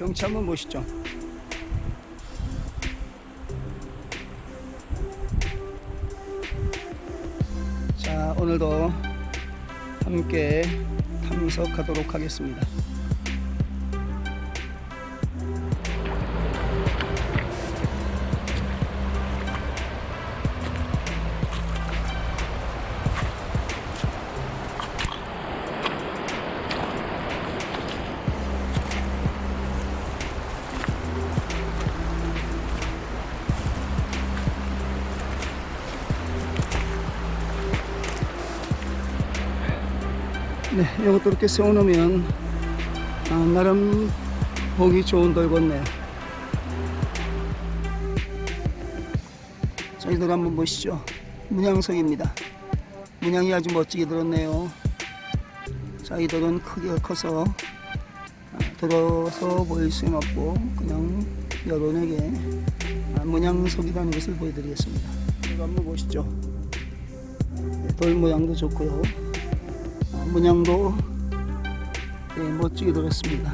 경치 한번 보시죠. 자, 오늘도 함께 탐석하도록 하겠습니다. 네, 이것도 이렇게 세워놓으면 아, 나름 보기 좋은 돌겠네요. 저희들 한번 보시죠. 문양석입니다. 문양이 아주 멋지게 들었네요. 자, 이 돌은 크기가 커서 아, 들어서 보일 수는 없고 그냥 여론에게 아, 문양석이라는 것을 보여드리겠습니다. 한번 보시죠. 네, 돌 모양도 좋고요. 어, 문양도 예, 멋지게 들었습니다.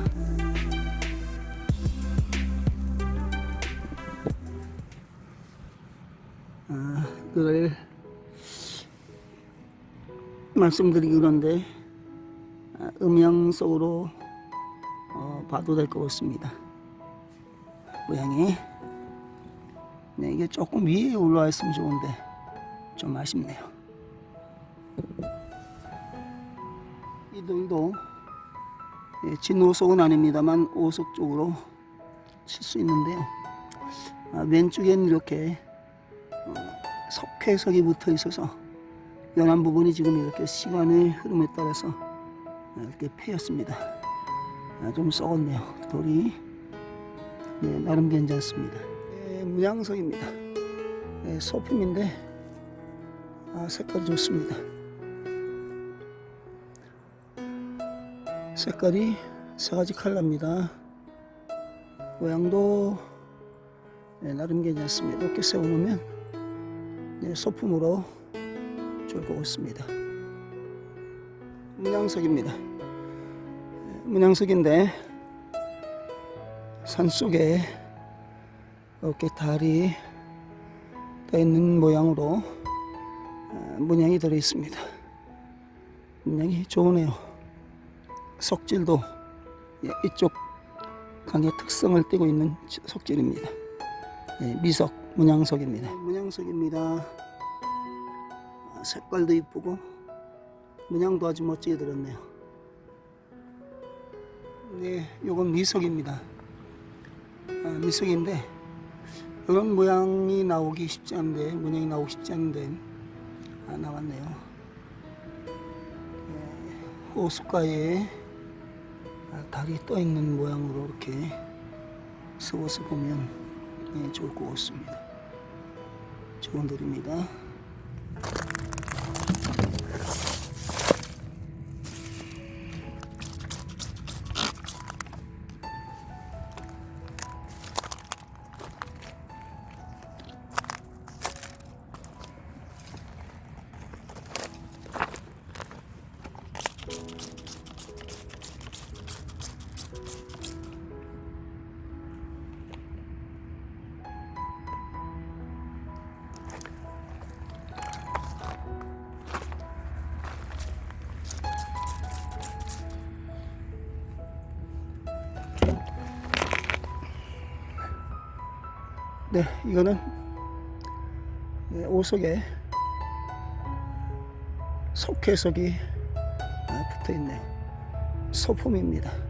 아, 이걸 말씀드리기 그런데 아, 음양 속으로 어, 봐도 될 것 같습니다. 모양이 네, 이게 조금 위에 올라와 있으면 좋은데 좀 아쉽네요. 이들도 예, 진오속은 아닙니다만 오속 쪽으로 칠 수 있는데요. 아, 왼쪽에는 이렇게 어, 석회석이 붙어 있어서 연한 부분이 지금 이렇게 시간의 흐름에 따라서 이렇게 패였습니다. 아, 좀 썩었네요. 돌이 네, 나름 괜찮습니다. 예, 문양석입니다. 예, 소품인데 아, 색깔 좋습니다. 색깔이 세 가지 컬러입니다. 모양도 네, 나름 괜찮습니다. 이렇게 세워놓으면 네, 소품으로 좋을 것 같습니다. 문양석입니다. 네, 문양석인데 산 속에 이렇게 달이 떠 있는 모양으로 아, 문양이 들어 있습니다. 문양이 좋으네요. 석질도 예, 이쪽 강의 특성을 띠고 있는 석질입니다. 예, 미석 문양석입니다. 문양석입니다. 아, 색깔도 이쁘고 문양도 아주 멋지게 들었네요. 네, 요건 미석입니다. 아, 미석인데 이런 모양이 나오기 쉽지 않은데 문양이 나오기 쉽지 않은데 아, 나왔네요. 예, 호숫가에 아, 달이 떠 있는 모양으로 이렇게 서워서 보면 예, 좋을 것 같습니다. 좋은 돌입니다. 네, 이거는 예, 오석에 석회석이 아, 붙어 있네요. 소품입니다.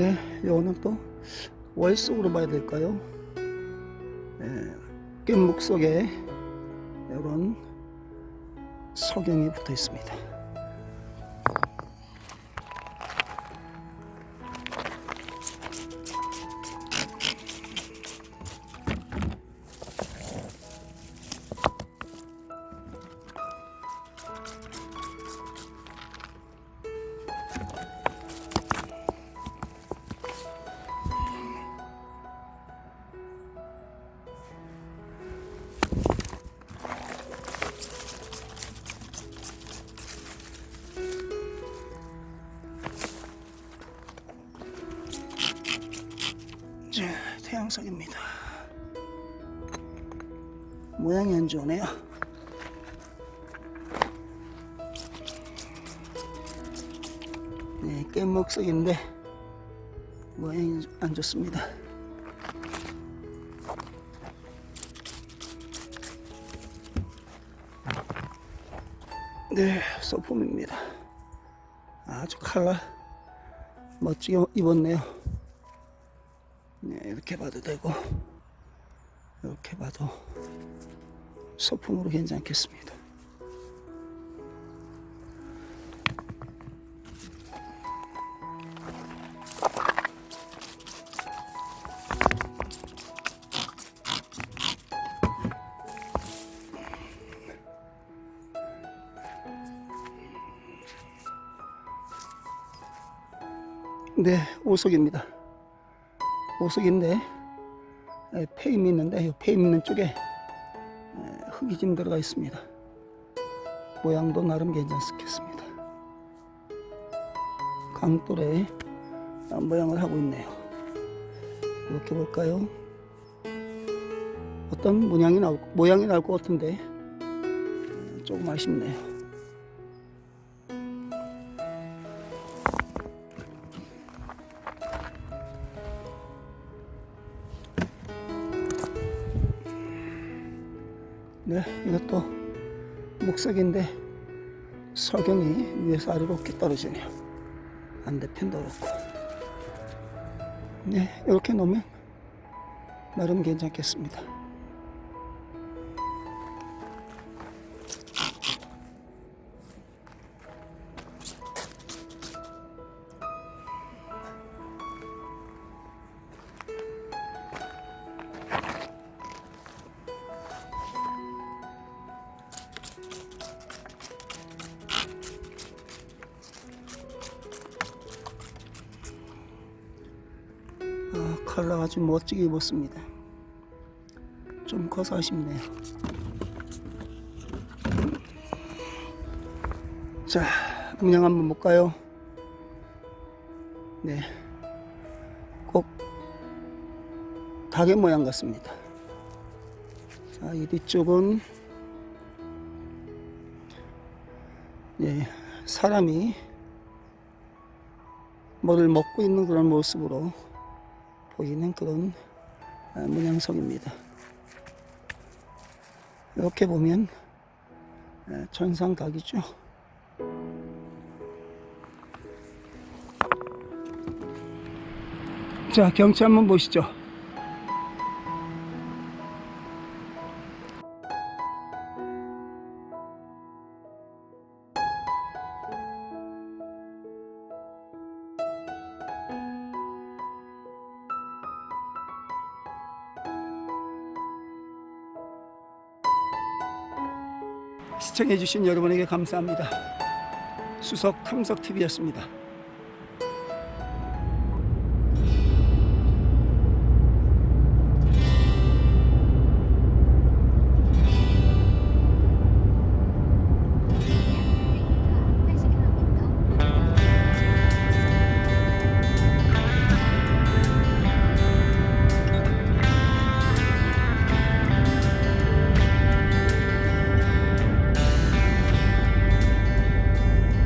네, 이거는 또 월속으로 봐야 될까요? 네, 깻목 속에 이런 석영이 붙어 있습니다. 모양석입니다. 모양이 안 좋네요. 네, 깻목석인데 모양이 안 좋습니다. 네, 소품입니다. 아주 칼라 멋지게 입었네요. 네, 이렇게 봐도 되고 이렇게 봐도 소품으로 괜찮겠습니다. 네, 오석입니다. 오석인데 에, 페임 있는데 이 페임 있는 쪽에 에, 흙이 좀 들어가 있습니다. 모양도 나름 괜찮습니다. 강돌에 어, 모양을 하고 있네요. 이렇게 볼까요? 어떤 모양이 나올 모양이 나올 것 같은데 에, 조금 아쉽네요. 네, 이것도 목석인데 석영이 위에서 아래로 이렇게 떨어지네요. 반대편도 그렇고. 네, 이렇게 놓으면 나름 괜찮겠습니다. 아, 아주 멋지게 입었습니다. 좀 커서 아쉽네요. 자, 문양 한번 볼까요? 네. 꼭 닭의 모양 같습니다. 자, 이 뒤쪽은 예, 사람이 뭐를 먹고 있는 그런 모습으로 보이는 그런 아, 문양석입니다. 이렇게 보면 아, 천상각이죠. 자, 경치 한번 보시죠. 시청해주신 여러분에게 감사합니다. 수석 탐석 TV였습니다.